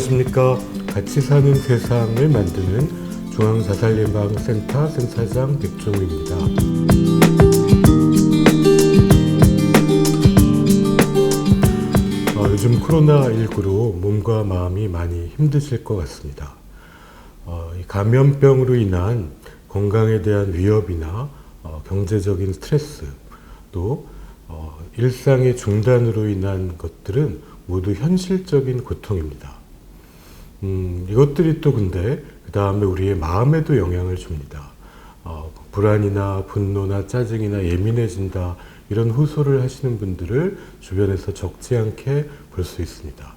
안녕하십니까. 같이 사는 세상을 만드는 중앙자살예방센터 센터장 백종우입니다. 어, 요즘 코로나19로 몸과 마음이 많이 힘드실 것 같습니다. 어, 이 감염병으로 인한 건강에 대한 위협이나 어, 경제적인 스트레스 또 어, 일상의 중단으로 인한 것들은 모두 현실적인 고통입니다. 음, 이것들이 또 근데 그 다음에 우리의 마음에도 영향을 줍니다. 어, 불안이나 분노나 짜증이나 예민해진다 이런 호소를 하시는 분들을 주변에서 적지 않게 볼 수 있습니다.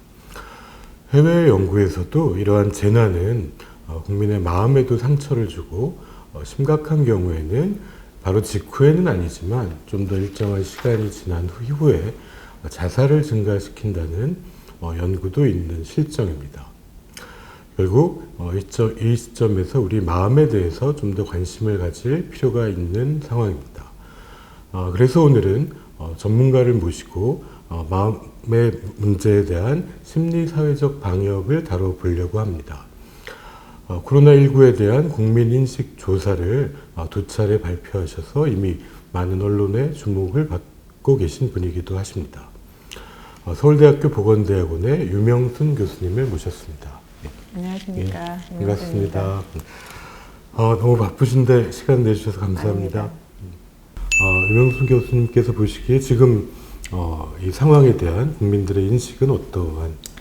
해외 연구에서도 이러한 재난은 어, 국민의 마음에도 상처를 주고 어, 심각한 경우에는 바로 직후에는 아니지만 좀 더 일정한 시간이 지난 후- 이후에 자살을 증가시킨다는 어, 연구도 있는 실정입니다. 결국 어, 이, 시점에서 우리 마음에 대해서 좀 더 관심을 가질 필요가 있는 상황입니다. 어, 그래서 오늘은 어, 전문가를 모시고 어, 마음의 문제에 대한 심리 사회적 방역을 다뤄보려고 합니다. 어, 코로나19에 대한 국민 인식 조사를 어, 두 차례 발표하셔서 이미 많은 언론의 주목을 받고 계신 분이기도 하십니다. 어, 서울대학교 보건대학원의 유명순 교수님을 모셨습니다. 네. 안녕하십니까. 예, 반갑습니다. 어, 너무 바쁘신데 시간 내주셔서 감사합니다. 아닙니다. 어, 유명순 교수님께서 보시기에 지금 어, 이 상황에 대한 국민들의 인식은 어떠한가?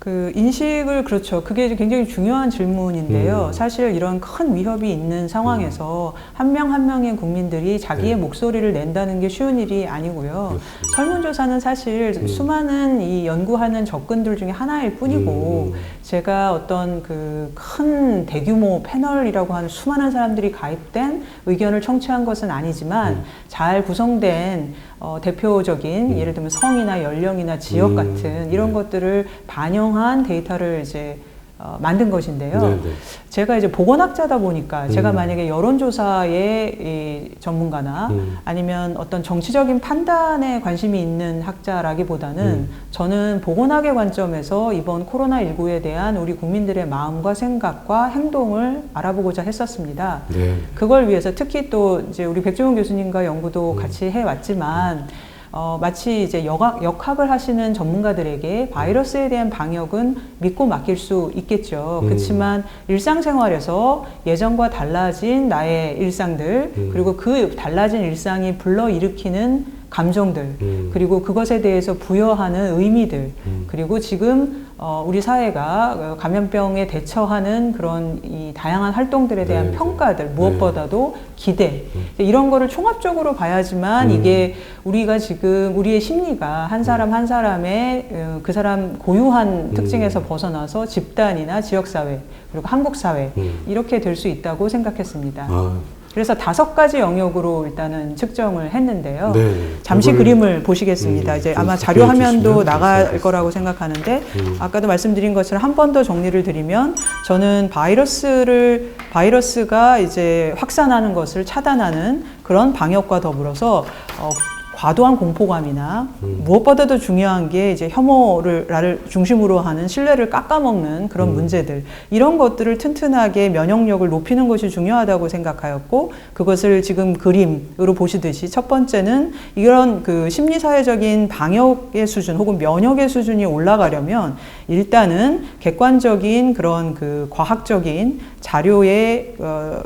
그 인식을 그렇죠. 그게 굉장히 중요한 질문인데요. 음. 사실 이런 큰 위협이 있는 상황에서 한 명 한 명의 국민들이 자기의 네. 목소리를 낸다는 게 쉬운 일이 아니고요. 그렇습니다. 설문조사는 사실 음. 수많은 이 연구하는 접근들 중에 하나일 뿐이고 음. 제가 어떤 그 큰 대규모 패널이라고 하는 수많은 사람들이 가입된 의견을 청취한 것은 아니지만 음. 잘 구성된 어, 대표적인 음. 예를 들면 성이나 연령이나 지역 음. 같은 이런 네. 것들을 반영한 데이터를 이제 어, 만든 것인데요. 네네. 제가 이제 보건학자다 보니까 제가 음. 만약에 여론조사의 이 전문가나 음. 아니면 어떤 정치적인 판단에 관심이 있는 학자라기보다는 음. 저는 보건학의 관점에서 이번 코로나19에 대한 우리 국민들의 마음과 생각과 행동을 알아보고자 했었습니다. 네. 그걸 위해서 특히 또 이제 우리 백종원 교수님과 연구도 음. 같이 해왔지만 어, 마치 이제 역학, 역학을 하시는 전문가들에게 바이러스에 대한 방역은 믿고 맡길 수 있겠죠. 음. 그렇지만 일상생활에서 예전과 달라진 나의 일상들 음. 그리고 그 달라진 일상이 불러일으키는 감정들 음. 그리고 그것에 대해서 부여하는 의미들 음. 그리고 지금 어, 우리 사회가 어, 감염병에 대처하는 그런 이 다양한 활동들에 대한 네, 네. 평가들 무엇보다도 기대 음. 이런 거를 총합적으로 봐야지만 음. 이게 우리가 지금 우리의 심리가 한 사람 한 사람의 어, 그 사람 고유한 음. 특징에서 벗어나서 집단이나 지역 사회 그리고 한국 사회 음. 이렇게 될 수 있다고 생각했습니다. 아, 그래서 다섯 가지 영역으로 일단은 측정을 했는데요. 네. 잠시 그림을 보시겠습니다. 음, 이제 좀 아마 좀 자료 화면도 나갈 감사하겠습니다. 거라고 생각하는데 음. 아까도 말씀드린 것처럼 한 번 더 정리를 드리면 저는 바이러스를 바이러스가 이제 확산하는 것을 차단하는 그런 방역과 더불어서 어, 과도한 공포감이나 음. 무엇보다도 중요한 게 이제 혐오를 나를 중심으로 하는 신뢰를 깎아먹는 그런 음. 문제들 이런 것들을 튼튼하게 면역력을 높이는 것이 중요하다고 생각하였고 그것을 지금 그림으로 보시듯이 첫 번째는 이런 그 심리사회적인 방역의 수준 혹은 면역의 수준이 올라가려면 일단은 객관적인 그런 그 과학적인 자료의 어,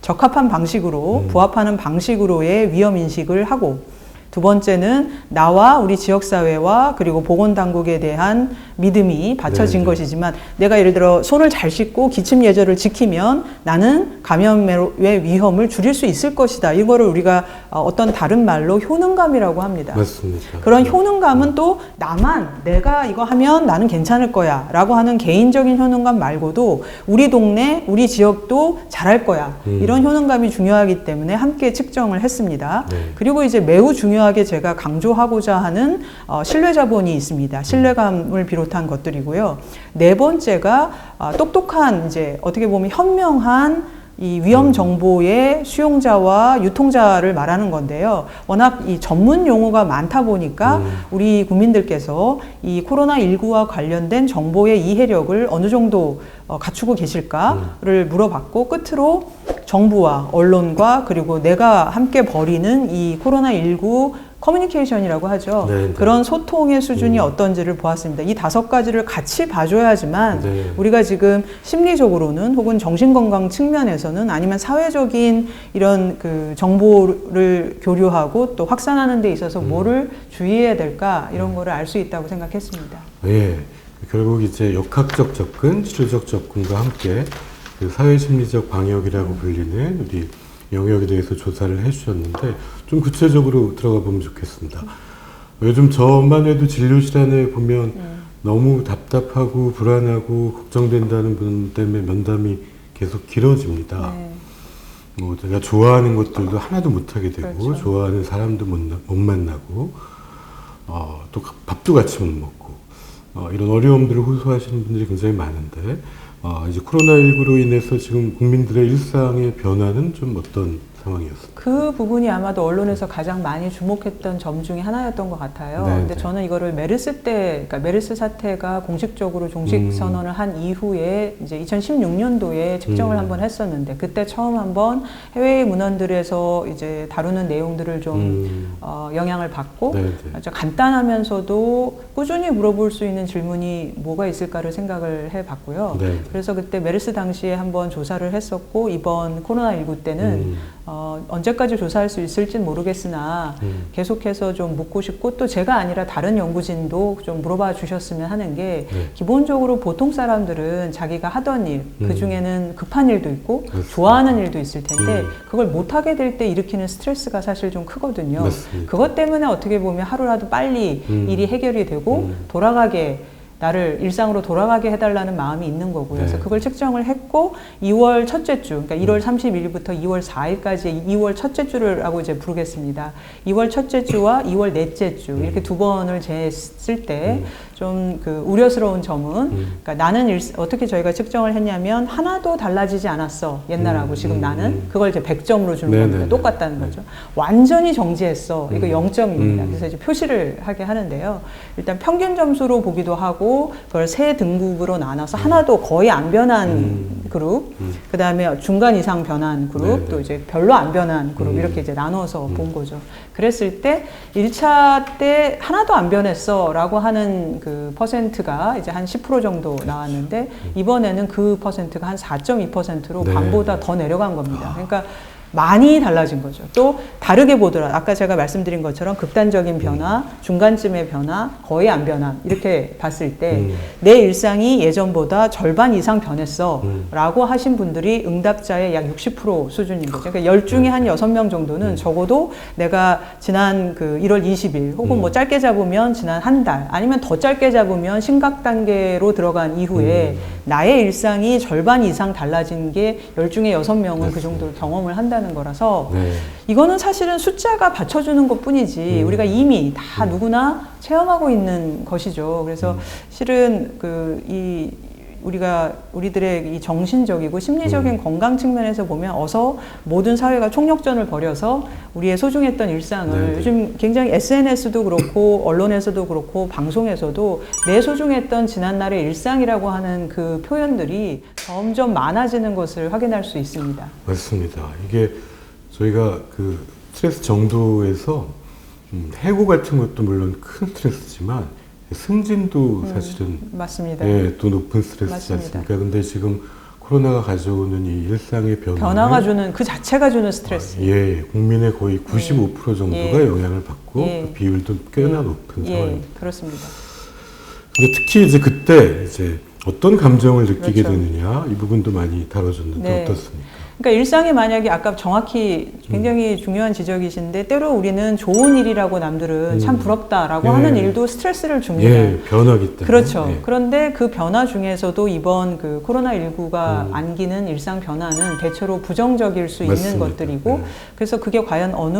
적합한 방식으로 음. 부합하는 방식으로의 위험 인식을 하고 두 번째는 나와 우리 지역 사회와 그리고 보건 당국에 대한 믿음이 받쳐진 네, 네. 것이지만 내가 예를 들어 손을 잘 씻고 기침 예절을 지키면 나는 감염의 위험을 줄일 수 있을 것이다. 이거를 우리가 어, 어떤 다른 말로 효능감이라고 합니다. 맞습니다. 그런 네. 효능감은 또 나만 내가 이거 하면 나는 괜찮을 거야 라고 하는 개인적인 효능감 말고도 우리 동네 우리 지역도 잘할 거야 음. 이런 효능감이 중요하기 때문에 함께 측정을 했습니다 네. 그리고 이제 매우 중요하게 제가 강조하고자 하는 어, 신뢰 자본이 있습니다 신뢰감을 비롯 한 것들이고요 네 번째가 아, 똑똑한 이제 어떻게 보면 현명한 이 위험 정보의 수용자와 유통자를 말하는 건데요. 워낙 이 전문 용어가 많다 보니까 음. 우리 국민들께서 이 코로나19와 관련된 정보의 이해력을 어느 정도 어, 갖추고 계실까를 물어봤고 끝으로 정부와 언론과 그리고 내가 함께 벌이는 이 코로나19 커뮤니케이션이라고 하죠. 네, 네. 그런 소통의 수준이 음. 어떤지를 보았습니다. 이 다섯 가지를 같이 봐줘야지만 네. 우리가 지금 심리적으로는 혹은 정신건강 측면에서는 아니면 사회적인 이런 그 정보를 교류하고 또 확산하는 데 있어서 음. 뭐를 주의해야 될까 이런 거를 알 수 있다고 생각했습니다. 예, 결국 이제 역학적 접근, 치료적 접근과 함께 그 사회심리적 방역이라고 불리는 우리 영역에 대해서 조사를 해주셨는데 좀 구체적으로 들어가 보면 좋겠습니다. 요즘 저만 해도 진료실 안에 보면 너무 답답하고 불안하고 걱정된다는 분 때문에 면담이 계속 길어집니다. 네. 뭐 제가 좋아하는 것들도 하나도 못 하게 되고 그렇죠. 좋아하는 사람도 못, 나- 못 만나고 어, 또 가- 밥도 같이 못 먹고 어, 이런 어려움들을 호소하시는 분들이 굉장히 많은데 어, 이제 코로나19로 인해서 지금 국민들의 일상의 변화는 좀 어떤 상황이었습니까? 그 부분이 아마도 언론에서 가장 많이 주목했던 점 중에 하나였던 것 같아요. 네, 근데 네. 저는 이거를 메르스 때, 그러니까 메르스 사태가 공식적으로 종식 음. 선언을 한 이후에 이제 2016년도에 측정을 음. 한번 했었는데 그때 처음 한번 해외 문헌들에서 이제 다루는 내용들을 좀 음, 어, 영향을 받고 네, 네. 아주 간단하면서도 꾸준히 물어볼 수 있는 질문이 뭐가 있을까를 생각을 해봤고요. 네. 그래서 그때 메르스 당시에 한번 조사를 했었고 이번 코로나 19 때는 음, 어, 언제까지 조사할 수 있을진 모르겠으나 음. 계속해서 좀 묻고 싶고 또 제가 아니라 다른 연구진도 좀 물어봐 주셨으면 하는 게 네. 기본적으로 보통 사람들은 자기가 하던 일, 음. 그 중에는 급한 일도 있고 그렇습니다. 좋아하는 일도 있을 텐데 음. 그걸 못하게 될 때 일으키는 스트레스가 사실 좀 크거든요. 맞습니다. 그것 때문에 어떻게 보면 하루라도 빨리 음. 일이 해결이 되고 음. 돌아가게 나를 일상으로 돌아가게 해달라는 마음이 있는 거고요. 그래서 네. 그걸 측정을 했고 2월 첫째 주, 그러니까 1월 음. 31일부터 2월 4일까지 2월 첫째 주를라고 이제 부르겠습니다. 2월 첫째 주와 2월 넷째 주 음. 이렇게 두 번을 쟀을 때 음. 좀 그 우려스러운 점은 음. 그러니까 나는 일, 어떻게 저희가 측정을 했냐면 하나도 달라지지 않았어 옛날하고 음, 지금 음, 나는 음. 그걸 이제 100점으로 주는 네, 겁니다. 똑같다는 네. 거죠. 완전히 정지했어. 이거 음. 0점입니다. 음. 그래서 이제 표시를 하게 하는데요. 일단 평균 점수로 보기도 하고 그걸 세 등급으로 나눠서 하나도 거의 안 변한 음. 그룹, 음. 그 다음에 중간 이상 변한 그룹, 네, 네. 또 이제 별로 안 변한 그룹 음. 이렇게 이제 나눠서 음. 본 거죠. 그랬을 때 1차 때 하나도 안 변했어 라고 하는 그 퍼센트가 이제 한 10% 정도 나왔는데 이번에는 그 퍼센트가 한 4.2%로 네. 반보다 더 내려간 겁니다. 그러니까 많이 달라진 거죠. 또 다르게 보더라. 아까 제가 말씀드린 것처럼 극단적인 변화, 중간쯤의 변화, 거의 안 변함 이렇게 봤을 때내 음. 일상이 예전보다 절반 이상 변했어 음. 라고 하신 분들이 응답자의 약 60% 수준인 거죠. 그러니까 10 중에 한 6명 정도는 음. 적어도 내가 지난 그 1월 20일 혹은 음. 뭐 짧게 잡으면 지난 한 달 아니면 더 짧게 잡으면 심각 단계로 들어간 이후에 음. 나의 일상이 절반 이상 달라진 게10 중에 6명은 그 맞습니다. 정도를 경험을 한다는 거라서 네. 이거는 사실은 숫자가 받쳐주는 것 뿐이지 음. 우리가 이미 다 음. 누구나 체험하고 있는 것이죠. 그래서 음. 실은 그이 우리가 우리들의 이 정신적이고 심리적인 음. 건강 측면에서 보면 어서 모든 사회가 총력전을 벌여서 우리의 소중했던 일상을 네네. 요즘 굉장히 SNS도 그렇고 언론에서도 그렇고 방송에서도 내 소중했던 지난날의 일상이라고 하는 그 표현들이 점점 많아지는 것을 확인할 수 있습니다. 맞습니다. 이게 저희가 그 스트레스 정도에서 음, 해고 같은 것도 물론 큰 스트레스지만 승진도 사실은 맞습니다. 예, 또 높은 스트레스지 음. 맞습니다. 않습니까? 근데 지금 코로나가 가져오는 이 일상의 변화 변화가 주는 그 자체가 주는 스트레스. 예, 국민의 거의 95% 정도가 예. 영향을 받고 예. 그 비율도 꽤나 예. 높은 예, 상황입니다. 그렇습니다. 근데 특히 이제 그때 이제 어떤 감정을 느끼게 그렇죠. 되느냐 이 부분도 많이 다뤄졌는데 네. 어떻습니까? 그러니까 일상이 만약에 아까 정확히 굉장히 중요한 지적이신데 때로 우리는 좋은 일이라고 남들은 음. 참 부럽다라고 예. 하는 일도 스트레스를 줍니다. 예, 변화기 때문에 그렇죠. 예. 그런데 그 변화 중에서도 이번 그 코로나19가 음. 안기는 일상 변화는 대체로 부정적일 수 있는 맞습니다. 것들이고 네. 그래서 그게 과연 어느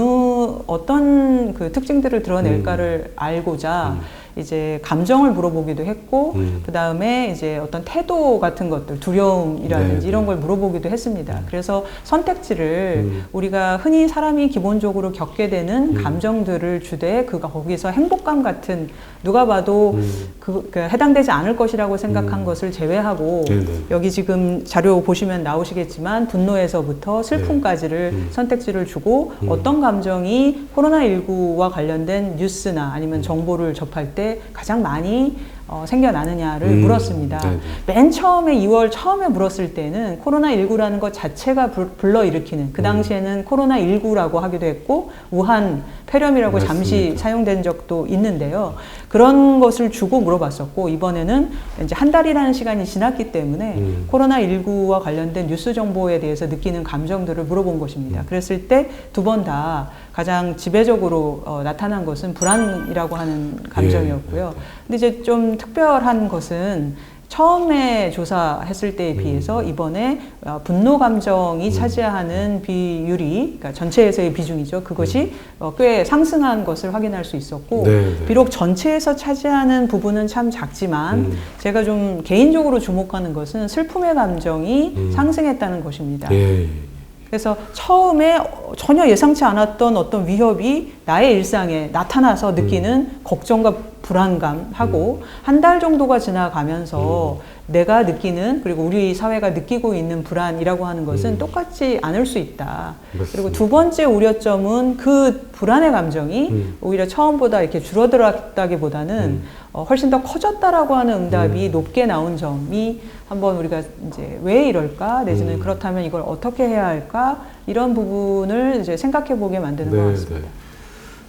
어떤 그 특징들을 드러낼까를 알고자 음. 이제 감정을 물어보기도 했고 음. 그 다음에 이제 어떤 태도 같은 것들 두려움이라든지 네, 이런 네. 걸 물어보기도 했습니다. 그래서 선택지를 음. 우리가 흔히 사람이 기본적으로 겪게 되는 음. 감정들을 주되 그가 거기서 행복감 같은 누가 봐도 음. 그, 그 해당되지 않을 것이라고 생각한 음. 것을 제외하고 네 네. 여기 지금 자료 보시면 나오시겠지만 분노에서부터 슬픔까지를 음. 선택지를 주고 음. 어떤 감정이 코로나19와 관련된 뉴스나 아니면 정보를 접할 때 가장 많이 어, 생겨나느냐를 음. 물었습니다. 네네. 맨 처음에 2월 처음에 물었을 때는 코로나19라는 것 자체가 불- 불러일으키는 그 음. 당시에는 코로나19라고 하기도 했고 우한 폐렴이라고 잠시 맞습니다. 사용된 적도 있는데요. 그런 것을 주고 물어봤었고 이번에는 이제 한 달이라는 시간이 지났기 때문에 음. 코로나19와 관련된 뉴스 정보에 대해서 느끼는 감정들을 물어본 것입니다. 음. 그랬을 때 두 번 다 가장 지배적으로 어, 나타난 것은 불안이라고 하는 감정이었고요. 예, 근데 이제 좀 특별한 것은 처음에 조사했을 때에 비해서 이번에 어, 분노 감정이 음. 차지하는 비율이 그러니까 전체에서의 비중이죠. 그것이 어, 꽤 상승한 것을 확인할 수 있었고 음. 네. 비록 전체에서 차지하는 부분은 참 작지만 음. 제가 좀 개인적으로 주목하는 것은 슬픔의 감정이 음. 상승했다는 것입니다. 예. 그래서 처음에 어, 전혀 예상치 않았던 어떤 위협이 나의 일상에 나타나서 느끼는 걱정과 불안감하고 한달 정도가 지나가면서 내가 느끼는 그리고 우리 사회가 느끼고 있는 불안이라고 하는 것은 음. 똑같지 않을 수 있다. 그리고 맞습니다. 두 번째 우려점은 그 불안의 감정이 음. 오히려 처음보다 이렇게 줄어들었다기보다는 음. 어, 훨씬 더 커졌다라고 하는 응답이 음. 높게 나온 점이 한번 우리가 이제 왜 이럴까 내지는 음. 그렇다면 이걸 어떻게 해야 할까 이런 부분을 이제 생각해 보게 만드는 것 같습니다.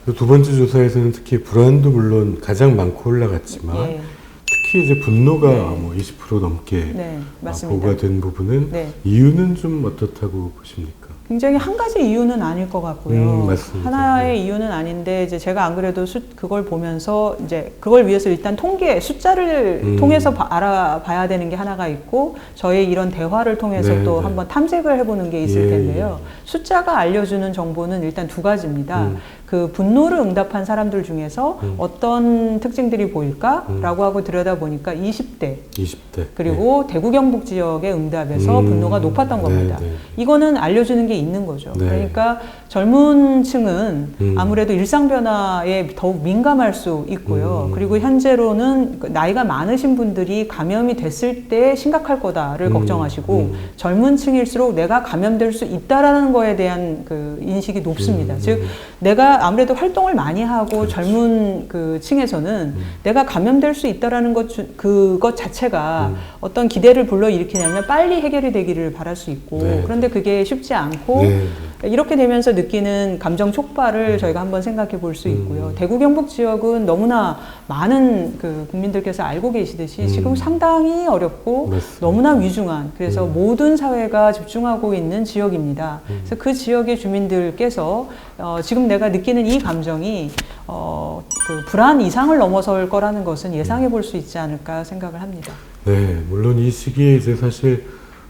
그두 번째 조사에서는 특히 불안도 물론 가장 많고 올라갔지만 예, 특히 이제 분노가 네. 뭐20% 넘게 네, 아. 보고가 된 부분은 네. 이유는 좀 어떻다고 보십니까? 굉장히 한 가지 이유는 아닐 것 같고요. 음. 하나의 네. 이유는 아닌데 이제 제가 안 그래도 수, 그걸 보면서 이제 그걸 위해서 일단 통계 숫자를 음. 통해서 봐- 알아봐야 되는 게 하나가 있고 저의 이런 대화를 통해서 네, 또 네. 한번 탐색을 해보는 게 있을 예, 텐데요. 숫자가 알려주는 정보는 일단 두 가지입니다. 음. 그 분노를 응답한 사람들 중에서 음. 어떤 특징들이 보일까라고 하고 들여다 보니까 20대 20대. 그리고 대구 경북 지역의 응답에서 음. 분노가 높았던 네, 겁니다. 네. 이거는 알려주는 게 있는 거죠. 네. 그러니까 젊은 층은 음. 아무래도 일상 변화에 더욱 민감할 수 있고요. 음. 그리고 현재로는 그 나이가 많으신 분들이 감염이 됐을 때 심각할 거다를 음. 걱정하시고 음. 젊은 층일수록 내가 감염될 수 있다라는 거에 대한 그 인식이 높습니다. 음. 즉 내가 아무래도 활동을 많이 하고 그렇죠. 젊은 그 층에서는 음. 내가 감염될 수 있다라는 것 주- 그것 자체가 음. 어떤 기대를 불러 일으키냐면 빨리 해결이 되기를 바랄 수 있고 네. 그런데 그게 쉽지 않고 네. 이렇게 되면서 느끼는 감정 촉발을 저희가 한번 생각해 볼 수 있고요. 음. 대구 경북 지역은 너무나 많은 그 국민들께서 알고 계시듯이 음. 지금 상당히 어렵고 맞습니다. 너무나 위중한 그래서 음. 모든 사회가 집중하고 있는 지역입니다. 음. 그래서 그 지역의 주민들께서 어, 지금 내가 느끼는 이 감정이 어, 그 불안 이상을 넘어설 거라는 것은 예상해 볼 수 있지 않을까 생각을 합니다. 네, 물론 이 시기에 이제 사실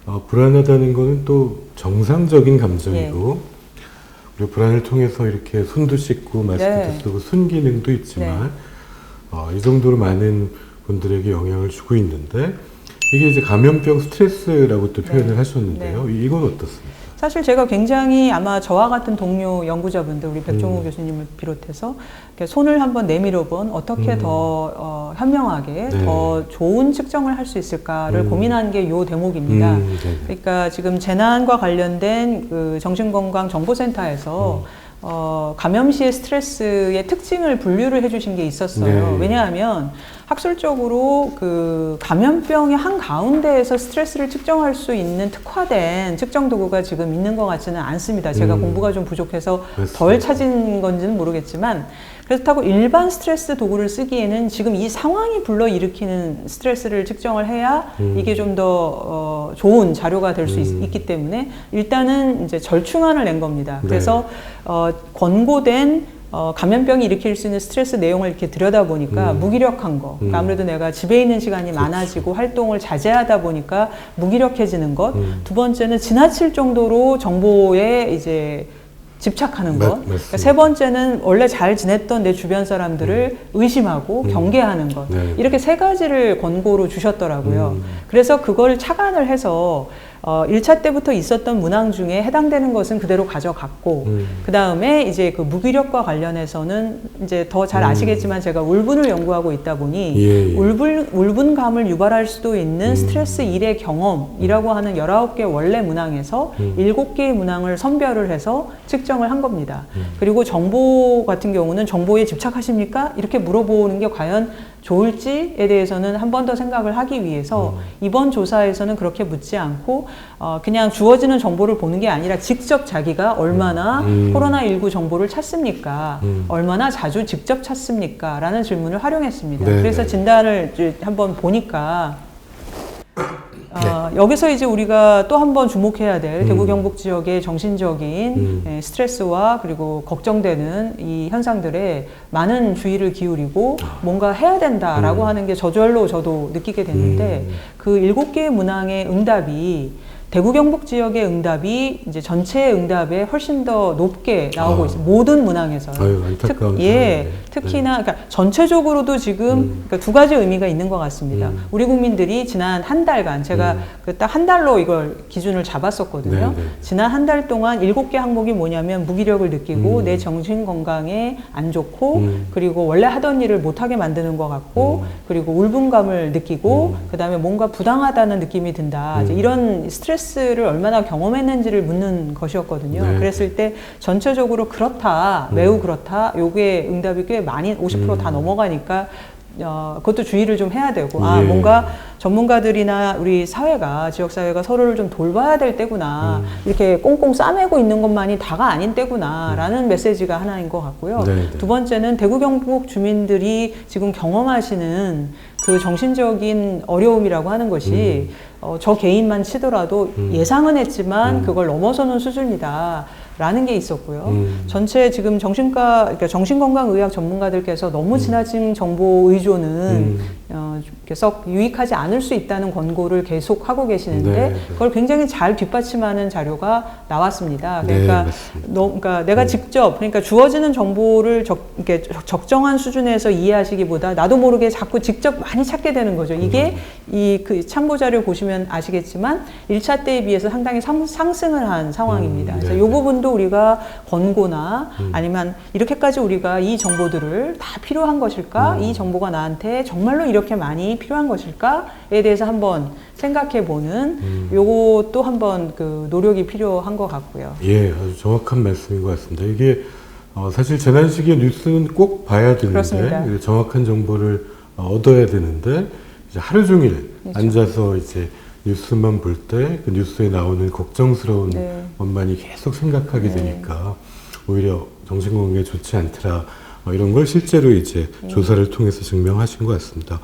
어, 불안하다는 거는 또 정상적인 감정이고 예. 그리고 불안을 통해서 이렇게 손도 씻고 마스크도 네. 쓰고 순기능도 있지만 네. 어, 이 정도로 많은 분들에게 영향을 주고 있는데 이게 이제 감염병 스트레스라고 또 표현을 네. 하셨는데요. 이- 이건 어떻습니까? 사실 제가 굉장히 아마 저와 같은 동료 연구자분들 우리 백종우 음. 교수님을 비롯해서 손을 한번 내밀어 본 어떻게 음. 더 어, 현명하게 네. 더 좋은 측정을 할 수 있을까를 음. 고민한 게 요 대목입니다. 음, 네. 그러니까 지금 재난과 관련된 그 정신건강 정보센터에서 음. 어, 감염 시의 스트레스의 특징을 분류를 해주신 게 있었어요. 네. 왜냐하면 학술적으로 그 감염병의 한 가운데에서 스트레스를 측정할 수 있는 특화된 측정 도구가 지금 있는 것 같지는 않습니다. 제가 음. 공부가 좀 부족해서 맞습니다. 덜 찾은 건지는 모르겠지만 그렇다고 일반 스트레스 도구를 쓰기에는 지금 이 상황이 불러 일으키는 스트레스를 측정을 해야 음. 이게 좀더 어, 좋은 자료가 될수 음. 있기 때문에 일단은 이제 절충안을 낸 겁니다. 네. 그래서 어, 권고된 어, 감염병이 일으킬 수 있는 스트레스 내용을 이렇게 들여다 보니까 음. 무기력한 거. 그러니까 음. 아무래도 내가 집에 있는 시간이. 많아지고 활동을 자제하다 보니까 무기력해지는 것. 음. 두 번째는 지나칠 정도로 정보에 이제 집착하는 맞- 것. 맞습니다. 그러니까 세 번째는 원래 잘 지냈던 내 주변 사람들을 의심하고 음. 경계하는 것. 네. 이렇게 세 가지를 권고로 주셨더라고요. 음. 그래서 그걸 착안을 해서 어, 1차 때부터 있었던 문항 중에 해당되는 것은 그대로 가져갔고, 음. 그 다음에 이제 그 무기력과 관련해서는 이제 더잘 음. 아시겠지만 제가 울분을 연구하고 있다 보니 예, 예. 울분, 울분감을 유발할 수도 있는 음. 스트레스 일의 경험이라고 하는 19개 원래 문항에서 음. 일곱 개의 문항을 선별을 해서 측정을 한 겁니다. 음. 그리고 정보 같은 경우는 정보에 집착하십니까? 이렇게 물어보는 게 과연 좋을지에 대해서는 한 번 더 생각을 하기 위해서 음. 이번 조사에서는 그렇게 묻지 않고 어, 그냥 주어지는 정보를 보는 게 아니라 직접 자기가 얼마나 음. 코로나19 정보를 찾습니까? 음. 얼마나 자주 직접 찾습니까? 라는 질문을 활용했습니다. 네, 그래서 네. 진단을 한번 보니까 어, 네. 여기서 이제 우리가 또 한 번 주목해야 될 음. 대구 경북 지역의 정신적인 음. 예, 스트레스와 그리고 걱정되는 이 현상들에 많은 주의를 기울이고 뭔가 해야 된다라고 아. 음. 하는 게 저절로 저도 느끼게 됐는데 음. 그 일곱 개의 문항의 응답이 대구 경북 지역의 응답이 이제 전체 응답에 훨씬 더 높게 나오고 아. 있어요. 모든 문항에서요. 아유, 안타까운 특, 예, 상황이네. 특히나 그러니까 전체적으로도 지금 음. 그러니까 두 가지 의미가 있는 것 같습니다. 음. 우리 국민들이 지난 한 달간 제가 음. 그딱 한 달로 이걸 기준을 잡았었거든요. 네, 네. 지난 한 달 동안 일곱 개 항목이 뭐냐면 무기력을 느끼고 음. 내 정신 건강에 안 좋고 음. 그리고 원래 하던 일을 못 하게 만드는 것 같고 음. 그리고 울분감을 느끼고 음. 그다음에 뭔가 부당하다는 느낌이 든다. 음. 이런 스트레스 를 얼마나 경험했는지를 묻는 것이었거든요. 네. 그랬을 때 전체적으로 그렇다, 음. 매우 그렇다. 요게 응답이 꽤 많이 50%다 음. 넘어가니까 어, 그것도 주의를 좀 해야 되고 아 예. 뭔가 전문가들이나 우리 사회가 지역 사회가 서로를 좀 돌봐야 될 때구나 음. 이렇게 꽁꽁 싸매고 있는 것만이 다가 아닌 때구나라는 메시지가 하나인 것 같고요. 네, 네. 두 번째는 대구 경북 주민들이 지금 경험하시는 그 정신적인 어려움이라고 하는 것이 어, 저 개인만 치더라도 음. 예상은 했지만 음. 그걸 넘어서는 수준이다. 라는 게 있었고요. 음. 전체 지금 정신과, 그러니까 정신건강의학 전문가들께서 너무 지나친 정보 의존은 음. 어, 썩 유익하지 않을 수 있다는 권고를 계속 하고 계시는데 네, 네. 그걸 굉장히 잘 뒷받침하는 자료가 나왔습니다. 네, 그러니까, 맞습니다. 너, 그러니까 내가 직접 그러니까 주어지는 정보를 적, 이렇게 적- 적정한 수준에서 이해하시기보다 나도 모르게 자꾸 직접 많이 찾게 되는 거죠. 이게 이그 참고 자료 보시면 아시겠지만 1차 때에 비해서 상당히 상, 상승을 한 상황입니다. 음, 그래서 네, 이 네. 부분도 우리가 권고나 음. 아니면 이렇게까지 우리가 이 정보들을 다 필요한 것일까? 음. 이 정보가 나한테 정말로 이렇게 많이 필요한 것일까?에 대해서 한번 생각해 보는 음. 요것도 한번 그 노력이 필요한 것 같고요. 예, 아주 정확한 말씀인 것 같습니다. 이게 어, 사실 재난 시기에 뉴스는 꼭 봐야 그렇습니다. 되는데 정확한 정보를 어, 얻어야 되는데 이제 하루 종일 그렇죠. 앉아서 이제 뉴스만 볼 때 그 뉴스에 나오는 걱정스러운 네. 것만이 계속 생각하게 네. 되니까 오히려 정신건강에 좋지 않더라. 어, 이런 걸 실제로 이제 네. 조사를 통해서 증명하신 것 같습니다.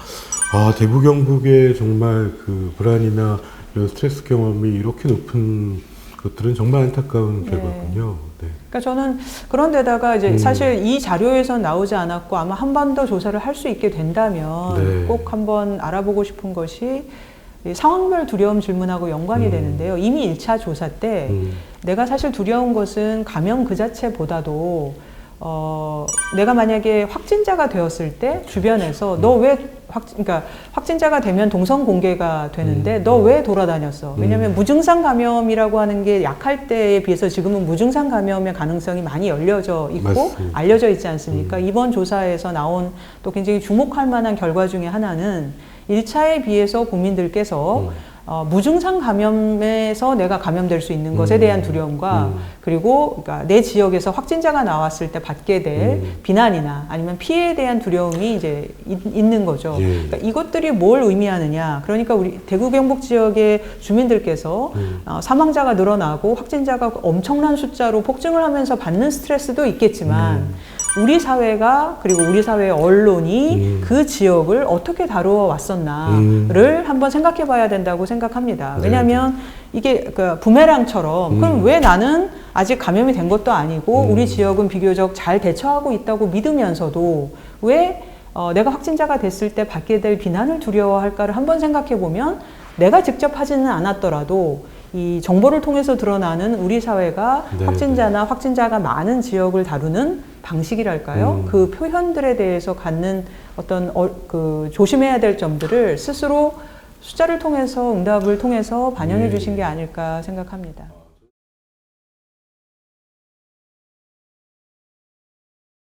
아, 대구 경북의 정말 그 불안이나 이런 스트레스 경험이 이렇게 높은 것들은 정말 안타까운 네. 결과군요. 네. 그러니까 저는 그런 데다가 이제 음. 사실 이 자료에서 나오지 않았고 아마 한 번 더 조사를 할 수 있게 된다면 네. 꼭 한번 알아보고 싶은 것이 이 상황별 두려움 질문하고 연관이 음. 되는데요. 이미 1차 조사 때 음. 내가 사실 두려운 것은 감염 그 자체보다도 어, 내가 만약에 확진자가 되었을 때 주변에서 너왜 확, 그러니까 확진자가 되면 동선 공개가 되는데 음. 너왜 돌아다녔어? 왜냐하면 음. 무증상 감염이라고 하는 게 약할 때에 비해서 지금은 무증상 감염의 가능성이 많이 열려져 있고 맞습니다. 알려져 있지 않습니까? 음. 이번 조사에서 나온 또 굉장히 주목할 만한 결과 중에 하나는 1차에 비해서 국민들께서 음. 어, 무증상 감염에서 내가 감염될 수 있는 것에 음. 대한 두려움과 음. 그리고 그러니까 내 지역에서 확진자가 나왔을 때 받게 될 음. 비난이나 아니면 피해에 대한 두려움이 이제 있, 있는 거죠. 예. 그러니까 이것들이 뭘 의미하느냐? 그러니까 우리 대구 경북 지역의 주민들께서 음. 어, 사망자가 늘어나고 확진자가 엄청난 숫자로 폭증을 하면서 받는 스트레스도 있겠지만 음. 우리 사회가 그리고 우리 사회의 언론이 음. 그 지역을 어떻게 다루어 왔었나를 한번 생각해 봐야 된다고 생각합니다. 네. 왜냐하면 이게 그 부메랑처럼 그럼 음. 왜 나는 아직 감염이 된 것도 아니고 음. 우리 지역은 비교적 잘 대처하고 있다고 믿으면서도 왜 어, 내가 확진자가 됐을 때 받게 될 비난을 두려워할까를 한번 생각해 보면 내가 직접 하지는 않았더라도 이 정보를 통해서 드러나는 우리 사회가 네, 확진자나 확진자가 많은 지역을 다루는 방식이랄까요? 음. 그 표현들에 대해서 갖는 어떤 어, 그 조심해야 될 점들을 스스로 숫자를 통해서 응답을 통해서 반영해 네. 주신 게 아닐까 생각합니다.